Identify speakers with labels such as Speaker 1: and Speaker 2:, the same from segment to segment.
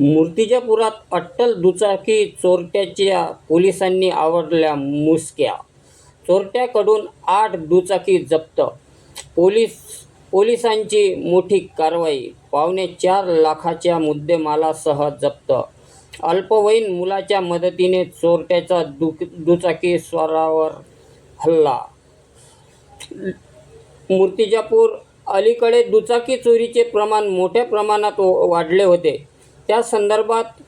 Speaker 1: मूर्तिजापुरात अट्टल दुचाकी चोरट्याच्या पोलिसांनी आवडल्या मुसक्या. चोरट्याकडून आठ दुचाकी जप्त. पोलीस पोलिसांची मोठी कारवाई. पावणे चार लाखाच्या मुद्देमालासह जप्त. अल्पवयीन मुलाच्या मदतीने चोरट्याचा दु दुचाकी स्वारावर हल्ला. मूर्तिजापूर अलीकडे दुचाकी चोरीचे प्रमाण मोठ्या प्रमाणात व- वाढले होते. त्या संदर्भात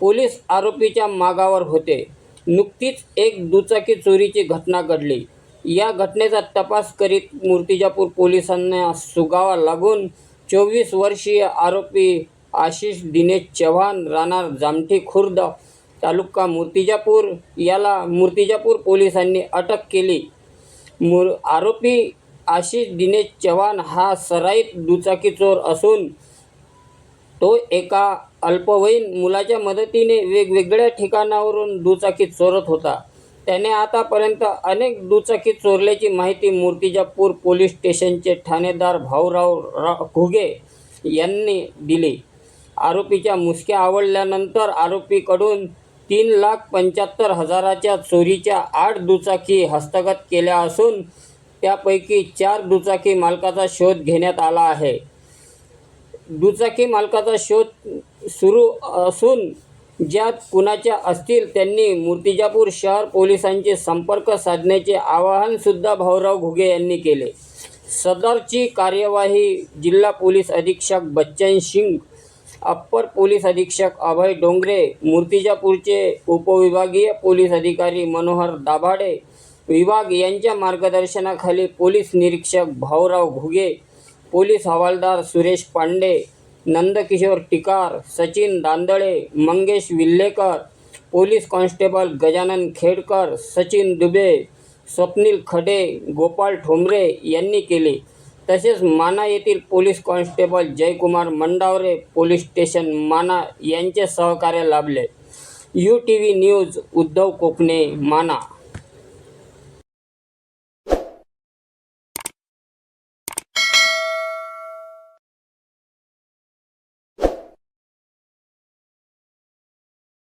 Speaker 1: पोलीस आरोपीच्या मागावर होते. नुकतीच एक दुचाकी चोरीची घटना घडली. या घटनेचा तपास करीत मूर्तिजापूर पोलिसांना सुगावा लागून चोवीस वर्षीय आरोपी आशिष दिनेश चव्हाण राहणार जामठी खुर्द तालुका मूर्तिजापूर याला मूर्तिजापूर पोलिसांनी अटक केली. मूर आरोपी आशिष दिनेश चव्हाण हा सराईत दुचाकी चोर असून तो एका अल्पवयीन मुलाच्या मदतीने वेगवेगळ्या ठिकाणावरून दुचाकी चोरत होता. त्याने आतापर्यंत अनेक दुचाकी चोरल्याची माहिती मूर्तिजापूर पोलीस स्टेशनचे ठाणेदार भाऊराव रा घुगे यांनी दिली. आरोपीच्या मुसक्या आवडल्यानंतर आरोपीकडून तीन लाख पंच्याहत्तर हजाराच्या चोरीच्या आठ दुचाकी हस्तगत केल्या असून त्यापैकी चार दुचाकी मालकाचा शोध घेण्यात आला आहे. दुचाकी मालकाचा शोध सुरू असून ज्यात कुणाच्या असतील त्यांनी मूर्तिजापूर शहर पोलिसांचे संपर्क साधण्याचे आवाहनसुद्धा भाऊराव घुगे यांनी केले. सदरची कार्यवाही जिल्हा पोलीस अधीक्षक बच्चन सिंग अप्पर पोलीस अधीक्षक अभय डोंगरे मूर्तिजापूरचे उपविभागीय पोलीस अधिकारी मनोहर दाभाडे विभाग यांच्या मार्गदर्शनाखाली पोलीस निरीक्षक भाऊराव घुगे पोलीस हवालदार सुरेश पांडे नंदकिशोर टिकार सचिन दांदळे मंगेश विल्हेकर पोलीस कॉन्स्टेबल गजानन खेडकर सचिन दुबे स्वप्नील खडे गोपाळ ठोंबरे यांनी केले. तसेच माना येथील police constable Jaykumar Mandaware police station Mana यांचे सहकार्य लाभले. U T V news Uddhav Kokane Mana.